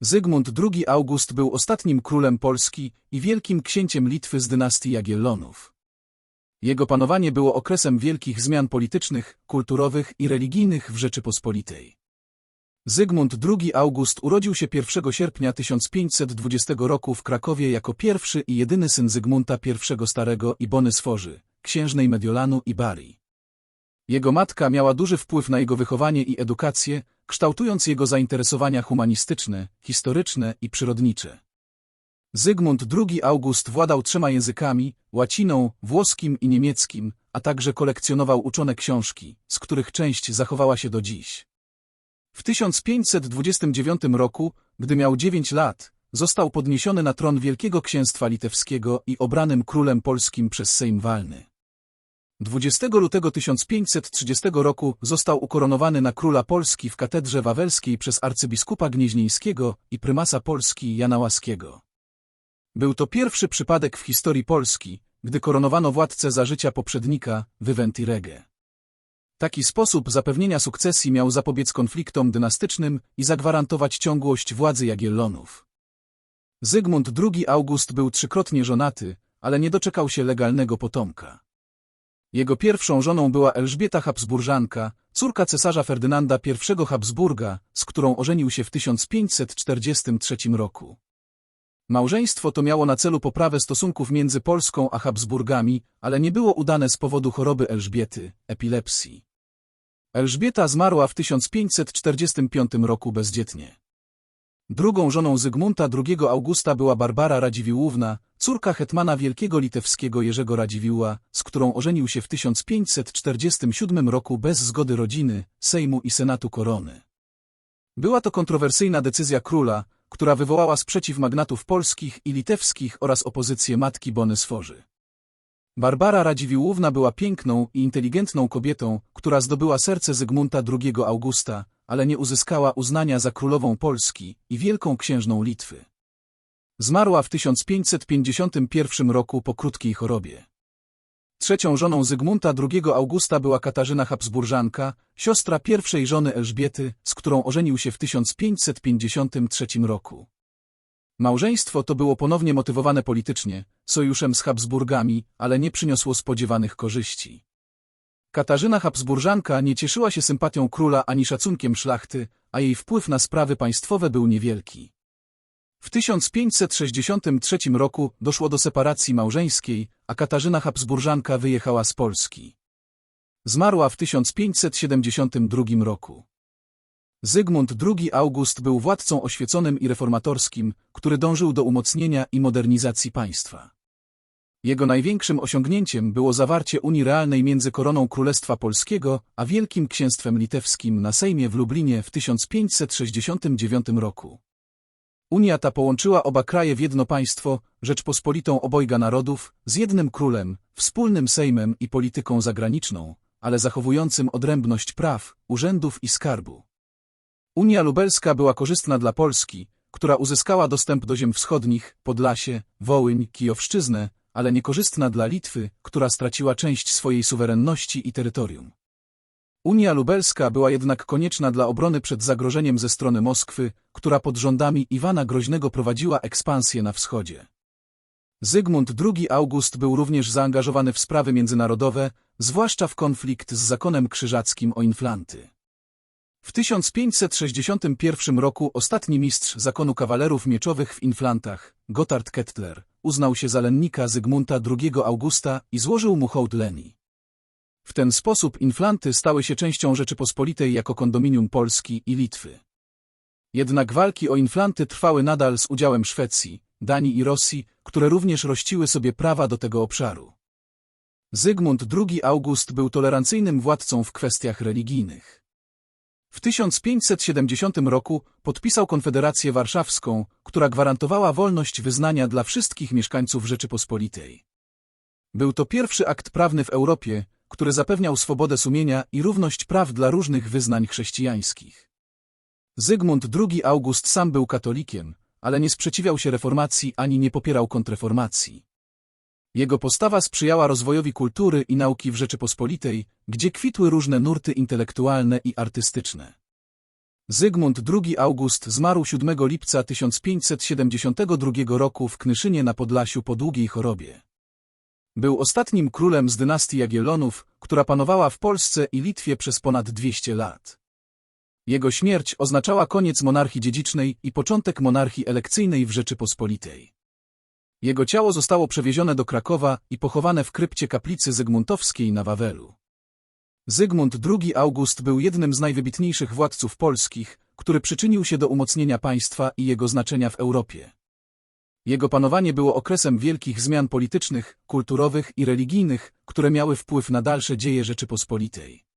Zygmunt II August był ostatnim królem Polski i wielkim księciem Litwy z dynastii Jagiellonów. Jego panowanie było okresem wielkich zmian politycznych, kulturowych i religijnych w Rzeczypospolitej. Zygmunt II August urodził się 1 sierpnia 1520 roku w Krakowie jako pierwszy i jedyny syn Zygmunta I Starego i Bony Sforzy, księżnej Mediolanu i Bari. Jego matka miała duży wpływ na jego wychowanie i edukację, kształtując jego zainteresowania humanistyczne, historyczne i przyrodnicze. Zygmunt II August władał trzema językami, łaciną, włoskim i niemieckim, a także kolekcjonował uczone książki, z których część zachowała się do dziś. W 1529 roku, gdy miał 9 lat, został podniesiony na tron Wielkiego Księstwa Litewskiego i obranym królem polskim przez Sejm Walny. 20 lutego 1530 roku został ukoronowany na króla Polski w katedrze wawelskiej przez arcybiskupa Gnieźnieńskiego i prymasa Polski Jana Łaskiego. Był to pierwszy przypadek w historii Polski, gdy koronowano władcę za życia poprzednika, Viventy Rege. Taki sposób zapewnienia sukcesji miał zapobiec konfliktom dynastycznym i zagwarantować ciągłość władzy Jagiellonów. Zygmunt II August był trzykrotnie żonaty, ale nie doczekał się legalnego potomka. Jego pierwszą żoną była Elżbieta Habsburżanka, córka cesarza Ferdynanda I Habsburga, z którą ożenił się w 1543 roku. Małżeństwo to miało na celu poprawę stosunków między Polską a Habsburgami, ale nie było udane z powodu choroby Elżbiety, epilepsji. Elżbieta zmarła w 1545 roku bezdzietnie. Drugą żoną Zygmunta II Augusta była Barbara Radziwiłłówna, córka hetmana wielkiego litewskiego Jerzego Radziwiłła, z którą ożenił się w 1547 roku bez zgody rodziny, Sejmu i Senatu Korony. Była to kontrowersyjna decyzja króla, która wywołała sprzeciw magnatów polskich i litewskich oraz opozycję matki Bony Sforzy. Barbara Radziwiłłówna była piękną i inteligentną kobietą, która zdobyła serce Zygmunta II Augusta, ale nie uzyskała uznania za królową Polski i wielką księżną Litwy. Zmarła w 1551 roku po krótkiej chorobie. Trzecią żoną Zygmunta II Augusta była Katarzyna Habsburżanka, siostra pierwszej żony Elżbiety, z którą ożenił się w 1553 roku. Małżeństwo to było ponownie motywowane politycznie, sojuszem z Habsburgami, ale nie przyniosło spodziewanych korzyści. Katarzyna Habsburżanka nie cieszyła się sympatią króla ani szacunkiem szlachty, a jej wpływ na sprawy państwowe był niewielki. W 1563 roku doszło do separacji małżeńskiej, a Katarzyna Habsburżanka wyjechała z Polski. Zmarła w 1572 roku. Zygmunt II August był władcą oświeconym i reformatorskim, który dążył do umocnienia i modernizacji państwa. Jego największym osiągnięciem było zawarcie Unii Realnej między koroną Królestwa Polskiego a Wielkim Księstwem Litewskim na Sejmie w Lublinie w 1569 roku. Unia ta połączyła oba kraje w jedno państwo, Rzeczpospolitą obojga narodów, z jednym królem, wspólnym sejmem i polityką zagraniczną, ale zachowującym odrębność praw, urzędów i skarbu. Unia lubelska była korzystna dla Polski, która uzyskała dostęp do ziem wschodnich, Podlasie, Wołyń, Kijowszczyznę, ale niekorzystna dla Litwy, która straciła część swojej suwerenności i terytorium. Unia lubelska była jednak konieczna dla obrony przed zagrożeniem ze strony Moskwy, która pod rządami Iwana Groźnego prowadziła ekspansję na wschodzie. Zygmunt II August był również zaangażowany w sprawy międzynarodowe, zwłaszcza w konflikt z zakonem krzyżackim o inflanty. W 1561 roku ostatni mistrz zakonu kawalerów mieczowych w inflantach, Gotthard Kettler, uznał się za lennika Zygmunta II Augusta i złożył mu hołd Leni. W ten sposób inflanty stały się częścią Rzeczypospolitej jako kondominium Polski i Litwy. Jednak walki o inflanty trwały nadal z udziałem Szwecji, Danii i Rosji, które również rościły sobie prawa do tego obszaru. Zygmunt II August był tolerancyjnym władcą w kwestiach religijnych. W 1570 roku podpisał Konfederację Warszawską, która gwarantowała wolność wyznania dla wszystkich mieszkańców Rzeczypospolitej. Był to pierwszy akt prawny w Europie, który zapewniał swobodę sumienia i równość praw dla różnych wyznań chrześcijańskich. Zygmunt II August sam był katolikiem, ale nie sprzeciwiał się reformacji ani nie popierał kontreformacji. Jego postawa sprzyjała rozwojowi kultury i nauki w Rzeczypospolitej, gdzie kwitły różne nurty intelektualne i artystyczne. Zygmunt II August zmarł 7 lipca 1572 roku w Knyszynie na Podlasiu po długiej chorobie. Był ostatnim królem z dynastii Jagiellonów, która panowała w Polsce i Litwie przez ponad 200 lat. Jego śmierć oznaczała koniec monarchii dziedzicznej i początek monarchii elekcyjnej w Rzeczypospolitej. Jego ciało zostało przewiezione do Krakowa i pochowane w krypcie kaplicy Zygmuntowskiej na Wawelu. Zygmunt II August był jednym z najwybitniejszych władców polskich, który przyczynił się do umocnienia państwa i jego znaczenia w Europie. Jego panowanie było okresem wielkich zmian politycznych, kulturowych i religijnych, które miały wpływ na dalsze dzieje Rzeczypospolitej.